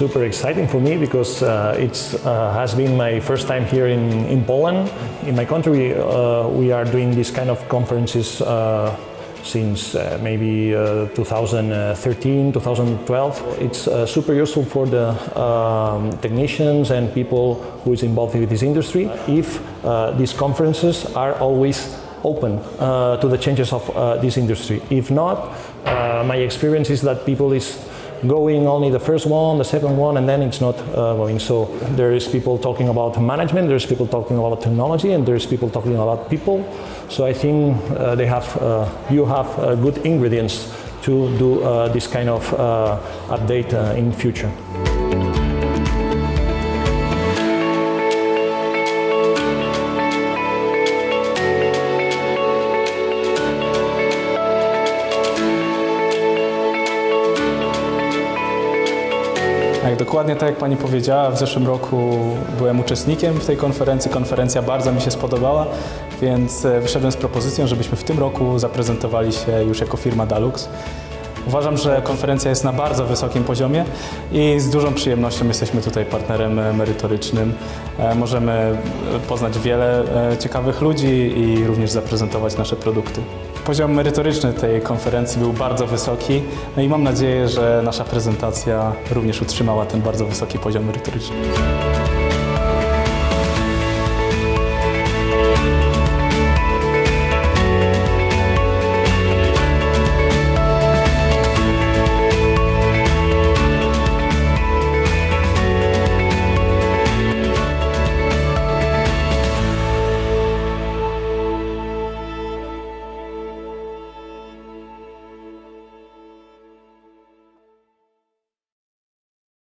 super exciting for me because uh, it uh, has been my first time here in, in Poland. In my country, uh, we are doing this kind of conferences uh, since uh, maybe uh, 2013, 2012. It's super useful for the um, technicians and people who is involved with this industry if these conferences are always open to the changes of this industry. If not, my experience is that people is going only the first one, the second one, and then it's not uh, going. So there is people talking about management, there's people talking about technology, and there's people talking about people. So I think uh, they have, uh, you have uh, good ingredients to do uh, this kind of uh, update in future. Tak, dokładnie tak jak Pani powiedziała, w zeszłym roku byłem uczestnikiem w tej konferencji. Konferencja bardzo mi się spodobała, więc e, wyszedłem z propozycją, żebyśmy w tym roku zaprezentowali się już jako firma Dalux. Uważam, że konferencja jest na bardzo wysokim poziomie i z dużą przyjemnością jesteśmy tutaj partnerem e, merytorycznym. E, Możemy e, poznać wiele ciekawych ludzi i również zaprezentować nasze produkty. Poziom merytoryczny tej konferencji był bardzo wysoki no i mam nadzieję, że nasza prezentacja również utrzymała ten bardzo wysoki poziom merytoryczny.